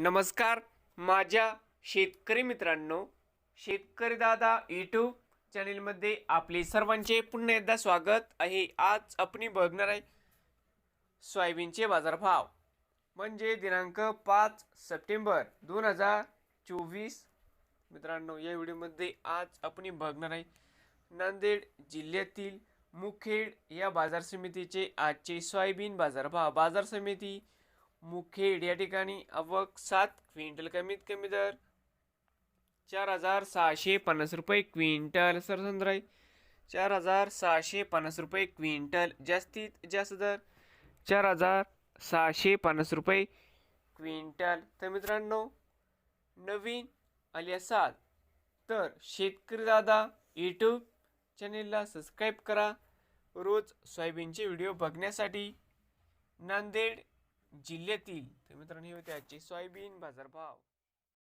नमस्कार माझ्या शेतकरी मित्रांनो शेतकरी दादा यूट्यूब चॅनेलमध्ये आपले सर्वांचे पुन्हा एकदा स्वागत आहे. आज आपण बघणार आहे सोयाबीनचे बाजारभाव. म्हणजे दिनांक पाच सप्टेंबर दोन हजार चोवीस. मित्रांनो या व्हिडिओमध्ये आज आपण बघणार आहे नांदेड जिल्ह्यातील मुखेड या बाजार समितीचे आजचे सोयाबीन बाजारभाव. बाजार समिती मुखेड या ठिकाणी आवक सात क्विंटल कमीत कमी दर. चार हजार सहाशे पन्नास रुपये क्विंटल सरसंद्र आहे चार हजार सहाशे पन्नास रुपये क्विंटल जास्तीत जास्त दर. चार हजार सहाशे पन्नास रुपये क्विंटल. तर मित्रांनो नवीन आले असाल तर शेतकरी दादा यूट्यूब चॅनेलला सबस्क्राईब करा. रोज सोयाबीनचे व्हिडिओ बघण्यासाठी नांदेड जिल्ह्यातील तर मित्रांनो हे होते आजचे सोयाबीन बाजारभाव.